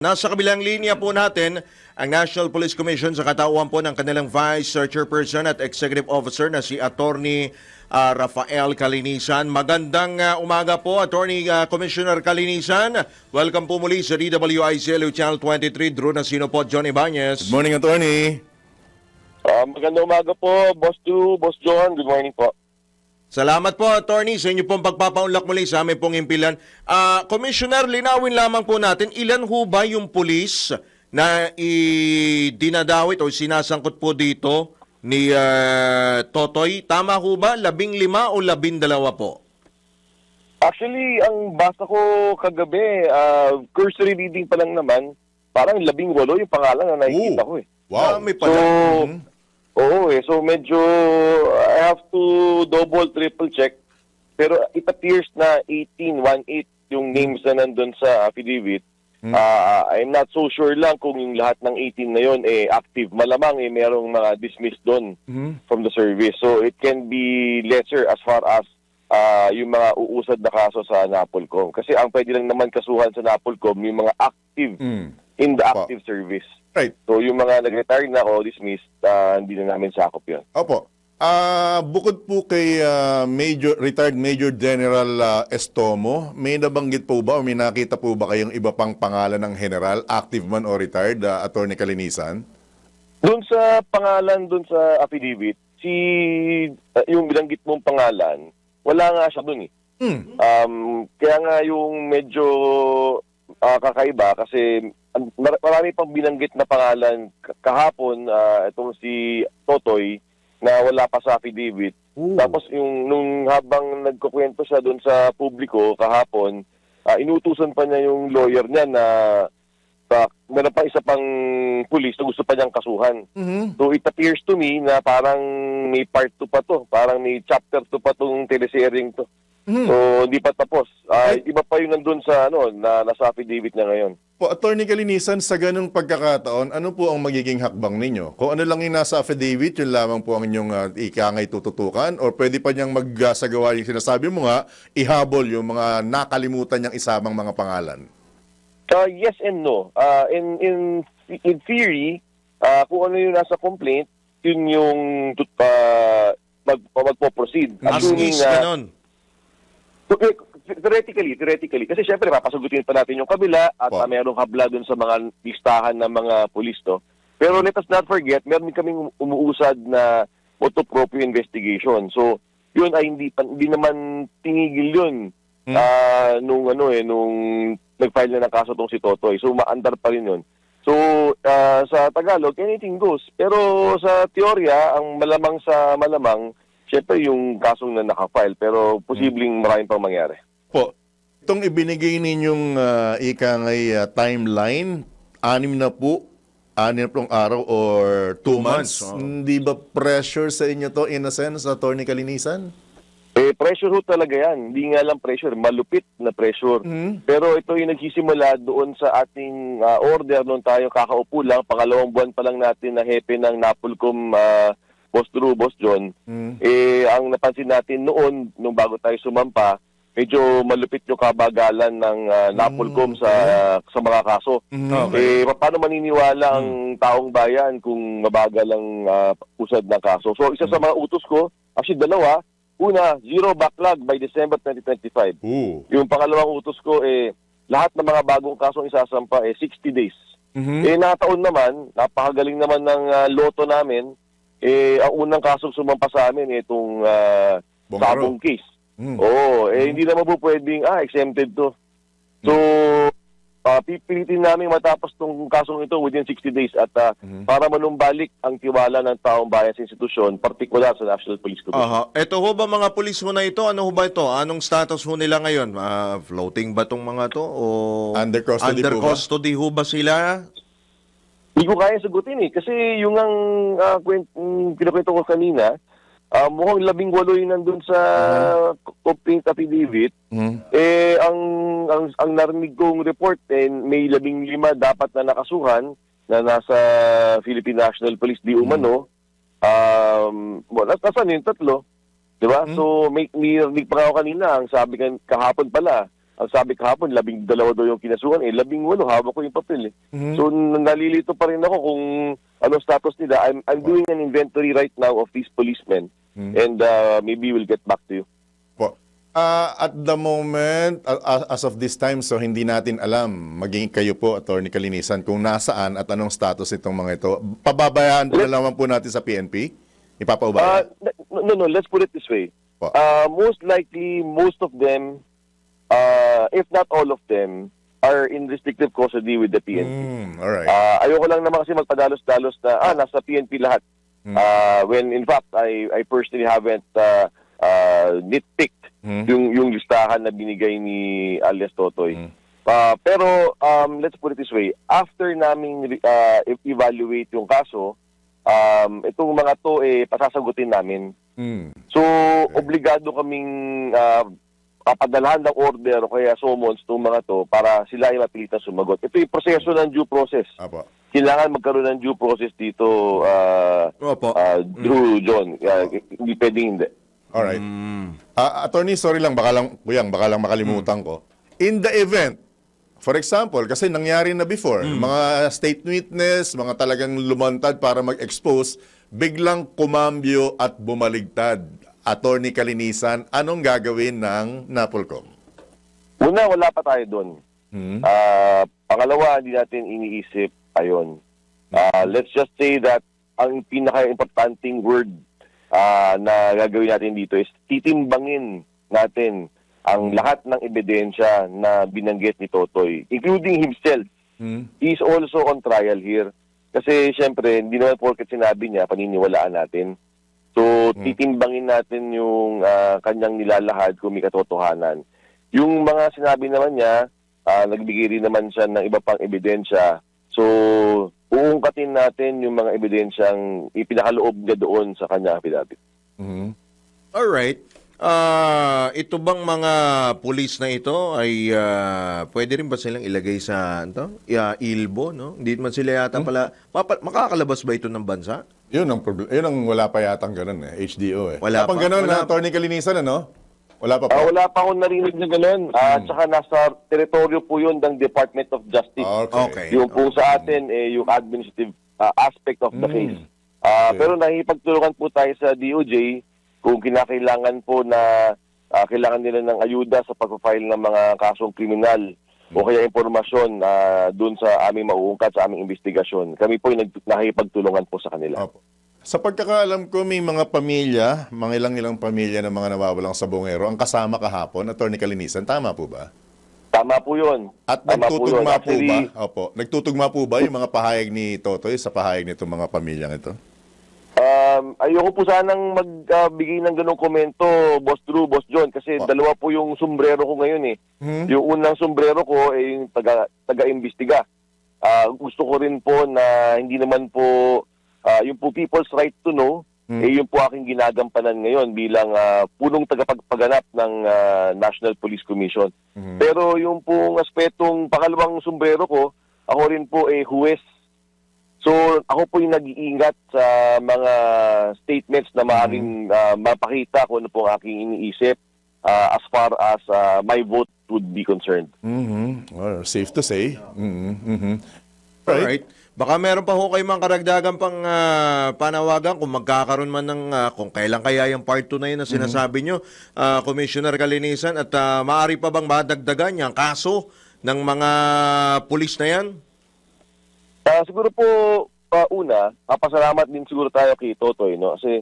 Nasa kabilang linya po natin ang National Police Commission sa katauhan po ng kanilang Vice Chairperson at Executive Officer na si Attorney ah, Rafael Kalinisan. Magandang ah, umaga po, Attorney ah, Commissioner Kalinisan. Welcome po muli sa DWICLU Channel 23. Drew na sino po, John Ibanez. Good morning, attorney. Ah, magandang umaga po, Boss Chu, Boss John. Good morning po. Salamat po, Attorney, sa inyo pong pagpapaunlak muli sa aming pong impilan. Ah, Commissioner, linawin lamang po natin, ilan ho ba yung pulis na idinadawit o sinasangkot po dito ni ah, Totoy? Tama ho ba? Labing lima o labing dalawa po? Actually, ang basa ko kagabi, ah, cursory reading pa lang naman, parang labing walo yung pangalan na nakikita ko eh. Wow. Dami So, pala. Oo eh. So, medyo I have to double, triple check. Pero it appears na 18, 1-8 yung names na nandun sa affidavit. Ah, I'm not so sure lang kung yung lahat ng 18 na yon eh active. Malamang eh merong mga dismissed doon from the service. So it can be lesser as far as ah, yung mga uusad na kaso sa Napolcom. Kasi ang pwede lang naman kasuhan sa Napolcom yung mga active Mm. in the active service. Right. So yung mga nag-retire na o dismissed, ah, hindi na namin sakop yun. Opo. Ah, bukod po kay ah, Major retired Major General ah, Estomo, may nabanggit po ba o may nakita po ba kayong iba pang pangalan ng general, active man o retired, ah, Attorney Kalinisan? Doon sa pangalan, doon sa affidavit, si ah, yung binanggit mong pangalan, wala nga siya doon eh. Hmm. Um, kaya nga yung medyo ah, kakaiba kasi mar- marami pang binanggit na pangalan kahapon ah, itong si Totoy na wala pa sa affidavit. Tapos yung nung habang nagkukwento siya doon sa publiko kahapon, ah, inutusan pa niya yung lawyer niya na uh, meron pa isa pang pulis na gusto pa niyang kasuhan. Mhm. So it appears to me na parang may part 2 pa to, parang may chapter 2 pa tong teleseryeng to. Mhm. So hindi pa tapos. Ah, Ay- iba pa yung nandun sa ano na nasa affidavit niya ngayon. Po, Attorney Kalinisan, sa ganung pagkakataon, ano po ang magiging hakbang ninyo? Kung ano lang yung nasa affidavit, yun lamang po ang inyong uh, ikangay tututukan? Or pwede pa niyang magsagawa yung sinasabi mo nga, ihabol yung mga nakalimutan niyang isamang mga pangalan? Uh, yes and no. Uh, in in in theory, uh, kung ano yung nasa complaint, yun yung uh, mag, magpo-proceed. As Assuming ganon. Okay, theoretically, theoretically. Kasi syempre, papasagutin pa natin yung kabila at Po. uh, merong habla dun sa mga listahan ng mga pulis to. Pero let us not forget, meron din kaming umuusad na autoproprio investigation. So, yun ay hindi, pa- hindi naman tinigil yun Hmm. ah, nung ano eh, nung nag-file na ng kaso tong si Totoy. So, maandar pa rin yun. So, ah, sa Tagalog, anything goes. Pero sa teorya, ang malamang sa malamang, syempre yung kasong na nakafile. Pero posibleng maraming pang mangyari. Po, itong ibinigay ninyong uh, ikangay uh, timeline, anim na po, anim na pong araw or two, Two months. months, oh. Hindi ba pressure sa inyo to in a sense, Attorney Kalinisan? Eh, pressure ho talaga yan. Hindi nga lang pressure, malupit na pressure. Mhm. Pero ito yung nagsisimula doon sa ating ah, order nung tayo kakaupo lang. Pangalawang buwan pa lang natin na hepe ng Napolcom uh, Boss Drew, Boss John. Mhm. Eh, ang napansin natin noon, nung bago tayo sumampa, medyo malupit yung kabagalan ng ah, Napolcom sa sa mga kaso. Mhm. Eh, pa- paano maniniwala ang taong bayan kung mabagal ang ah, usad ng kaso? So, isa sa mga utos ko, actually dalawa, una, zero backlog by December 2025. Ooh. Yung pangalawang utos ko, eh, lahat ng mga bagong kasong isasampa, eh, 60 days. Mhm. Eh, nataon naman, napakagaling naman ng ah, loto namin, eh, ang unang kasong sumampa sa amin, itong uh, Bongaro. sabong case. Mhm. Oo, eh, hindi naman po pwedeng, ah, exempted to. So, ah, pipilitin namin matapos tong kasong ito within 60 days at ah, Mhm. para manumbalik ang tiwala ng taong bayan sa institusyon, partikular sa National Police Commission. Aha. Ito ho ba mga pulis ho na ito? Ano ho ba ito? Anong status ho nila ngayon? Ah, floating ba tong mga to? O Under custody under po ba? custody ho ba sila? Hindi ko kaya sagutin eh. Kasi yung ang uh, kwent, mm, kinukwento ko kanina, ah, mukhang labing walo yung nandun sa complaint affidavit. Mhm. Eh, ang, ang, ang narinig kong report, eh, may labing lima dapat na nakasuhan na nasa Philippine National Police di umano. Um, well, nas- nasaan yung tatlo? Di ba? So, may, may narinig pa ako kanina, ang sabi kan kahapon pala, ang sabi kahapon, labing dalawa daw yung kinasuhan. Eh, labing walo, hawak ko yung papel eh. So, n- nalilito pa rin ako kung ano status nila. I'm, I'm doing an inventory right now of these policemen. And uh, maybe we'll get back to you. Po. Ah, at the moment, a- as of this time, so hindi natin alam, maging kayo po, Attorney Kalinisan, kung nasaan at anong status itong mga ito. Pababayaan po na lamang po natin sa PNP? Uh, Ipapaubaya? no, no, no, let's put it this way. Po. Uh, most likely, most of them, uh, if not all of them, are in restrictive custody with the PNP. Hmm, alright. Ah, ayoko lang naman kasi magpadalos-dalos na, ah, nasa PNP lahat. Ah, when in fact, I, I personally haven't uh, uh, nitpicked yung, yung listahan na binigay ni alias Totoy. Ah, pero um, let's put it this way, after naming uh, evaluate yung kaso, um, itong mga to eh pasasagutin namin. Hmm. So, obligado kaming uh, papadalhan ng order o kaya summons itong mga to para sila ay mapilitan sumagot. Ito yung proseso ng due process. Apo. Kailangan magkaroon ng due process dito, uh, Opo. uh, Drew, John. Uh, hindi pwedeng hindi. Alright. Ah, attorney, sorry lang, baka lang, kuyang, baka lang makalimutan ko. In the event, for example, kasi nangyari na before, mga state witness, mga talagang lumantad para mag-expose, biglang kumambyo at bumaligtad. Attorney Kalinisan, anong gagawin ng NAPOLCOM? Una, wala pa tayo doon. Hmm? Ah, pangalawa, hindi natin iniisip, ayon. Ah, let's just say that ang pinaka-importanting word ah, na gagawin natin dito is titimbangin natin ang lahat ng ebidensya na binanggit ni Totoy, including himself. Hmm? He's also on trial here. Kasi syempre, hindi naman porket sinabi niya, paniniwalaan natin. So, titimbangin natin yung ah, kanyang nilalahad kung may katotohanan. Yung mga sinabi naman niya, ah, nagbigay rin naman siya ng iba pang ebidensya. So, uungkatin natin yung mga ebidensyang ipinakaloob niya doon sa kanyang affidavit. Mhm. Alright. Ah, ito bang mga pulis na ito ay ah, pwede rin ba silang ilagay sa ano, yeah, ilbo, no? Hindi man sila yata pala papa- makakalabas ba ito ng bansa? Yun ang problem. Yun ang wala pa yatang ganun eh, HDO eh. Wala Kapag pa? ganun, Wala na Attorney Kalinisan, ano? Wala pa po. Ah, wala pa akong narinig na gano'n. At saka nasa teritoryo po yun ng Department of Justice. Okay. Okay. Yung po sa atin, eh, yung administrative ah, aspect of the Mm. case. Ah, Okay. Pero nakipagtulungan po tayo sa DOJ kung kinakailangan po na ah, kailangan nila ng ayuda sa pag-file ng mga kasong kriminal o kaya impormasyon ah, dun sa aming mauungkat sa aming investigasyon. Kami po nag- nakikipagtulungan po sa kanila. Opo. Sa pagkakaalam ko, may mga pamilya, mga ilang-ilang pamilya ng mga nawawalang sabongero ang kasama kahapon, Attorney Kalinisan. Tama po ba? Tama po yun. At Tama yun. nagtutugma po, Actually, ba? Opo. Nagtutugma po ba yung mga pahayag ni Totoy sa pahayag nitong mga pamilyang ito? Um, ayoko po sanang magbigay ng ganong komento, Boss Drew, Boss John, kasi Pa- dalawa po yung sombrero ko ngayon eh. Hmm? Yung unang sombrero ko ay yung taga, taga-imbestiga. Ah, gusto ko rin po na hindi naman po, ah, yung po people's right to know, Hmm. eh yun po aking ginagampanan ngayon bilang ah, punong tagapagpaganap ng ah, National Police Commission. Mhm. Pero yung pong aspetong pangalawang sombrero ko, ako rin po eh huwes So, ako po yung nag-iingat sa mga statements na maaaring ah, mapakita kung ano po ang aking iniisip ah, as far as ah, my vote would be concerned. Mhm. Well, safe to say. Mhm. Mhm. Right. Alright. Baka meron pa ho kayo mga karagdagan pang ah, panawagan kung magkakaroon man ng ah, kung kailan kaya yung part 2 na yun na sinasabi nyo, ah, Commissioner Kalinisan, at ah, maaari pa bang madagdagan yung kaso ng mga pulis na yan? Ah, siguro po, ah, una, papasalamat din siguro tayo kay Totoy, no? Kasi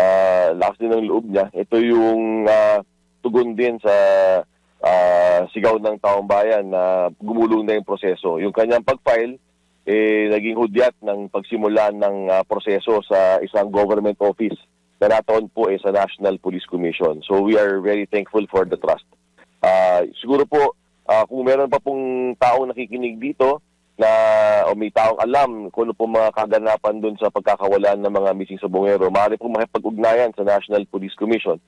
ah, lakas din ng loob niya. Ito yung ah, tugon din sa ah, sigaw ng taong bayan na gumulong na yung proseso. Yung kanyang pag-file, eh, naging hudyat ng pagsimula ng ah, proseso sa isang government office na nataon po eh, sa National Police Commission. So we are very thankful for the trust. Ah, siguro po, ah, kung meron pa pong taong nakikinig dito na o may taong alam kung ano po mga kaganapan doon sa pagkakawalan ng mga missing sa bungero, maaari pong makipag-ugnayan sa National Police Commission.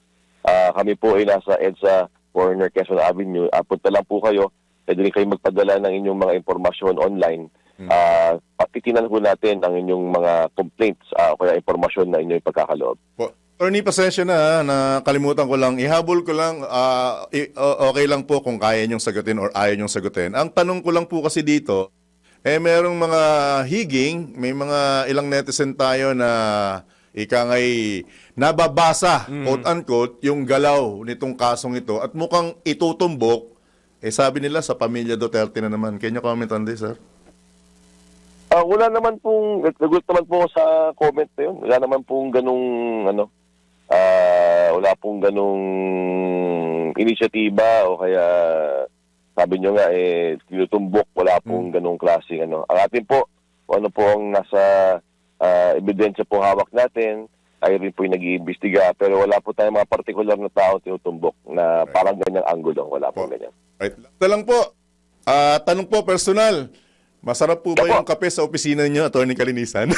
Ah, kami po ay nasa EDSA Corner Quezon Avenue. Uh, punta lang po kayo. Pwede rin kayo magpadala ng inyong mga impormasyon online. Ah, patitinan po natin ang inyong mga complaints ah, o kaya impormasyon na inyong pagkakaloob. Po. Attorney, pasensya na, ha, nakalimutan ko lang. Ihabol ko lang, o- okay lang po kung kaya niyong sagutin or ayaw niyong sagutin. Ang tanong ko lang po kasi dito, eh merong mga higing, may mga ilang netizen tayo na ika ngay nababasa, quote-unquote, yung galaw nitong kasong ito at mukhang itutumbok, eh sabi nila sa pamilya Duterte na naman. Can you comment on this, sir? Ah, wala naman pong, nagulat naman po sa comment na yun. Wala naman pong ganung, ano, ah, wala pong ganung inisyatiba o kaya sabi nyo nga, eh, tinutumbok, wala pong ganung klaseng, ano. Ang atin po, kung ano po ang nasa ah, ebidensya po hawak natin, ay rin po yung nag-iimbestiga, pero wala po tayong mga particular na tao tinutumbok na parang ganyang angulo. Wala po ganyan. Right. Ito lang po. Ah, tanong po, personal. Masarap po ba yung kape sa opisina niyo, Attorney Kalinisan?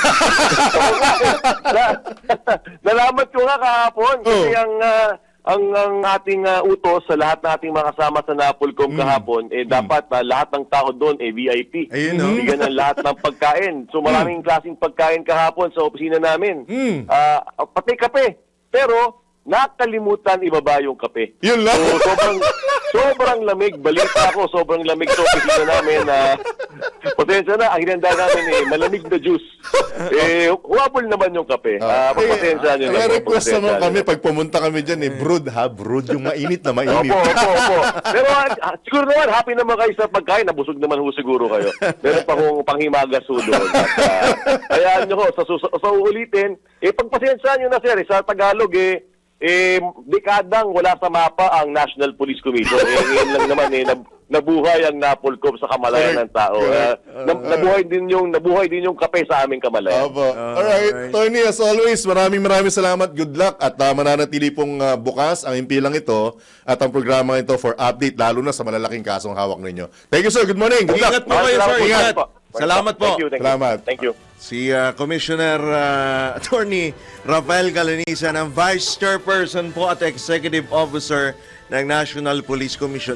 Na- Nalamat ko nga kahapon kasi Oh. ang ah, ang ang ating ah, utos sa lahat ng ating mga kasama sa Napolcom kahapon eh dapat ah, lahat ng tao doon eh VIP. Ayun, oh. Bigyan ng lahat ng pagkain. So maraming klaseng pagkain kahapon sa opisina namin. Mm. Ah, pati kape. Pero nakalimutan ibaba yung kape. Yun lang. So, sobrang, sobrang lamig. Balita ko, sobrang lamig sa opisina namin na potensya na, ang hinanda namin eh, malamig na juice. Eh, wapol naman yung kape. Ah, pagpatensya nyo na. po, request naman nyo kami pag pumunta kami dyan eh, brood ha, brood yung mainit na mainit. Opo, opo, opo. Pero ah, siguro naman, happy naman kayo sa pagkain. Nabusog naman ho siguro kayo. Meron pa kong panghimagas ho doon. At, ah, hayaan nyo ho, sa, sus- sa uulitin, eh, pagpasensya nyo na, sir, eh, sa Tagalog, eh, eh, dekadang wala sa mapa ang National Police Commission. Eh, ngayon lang naman, eh, nab- nabuhay ang Napolcom sa kamalayan ng tao. Correct. Ah, nab- nabuhay din yung nabuhay din yung kape sa aming kamalayan. Opo. Alright, Tony, as always, maraming maraming salamat. Good luck at uh, mananatili pong uh, bukas ang impilang ito at ang programa ito for update, lalo na sa malalaking kasong hawak ninyo. Thank you, sir. Good morning. Good luck. Ingat po kayo, sir. Ingat. Salamat po. Thank you, thank you. Salamat. Thank you. Si uh, Commissioner uh, Attorney Rafael Calinisan, ang Vice Chairperson po at Executive Officer ng National Police Commission.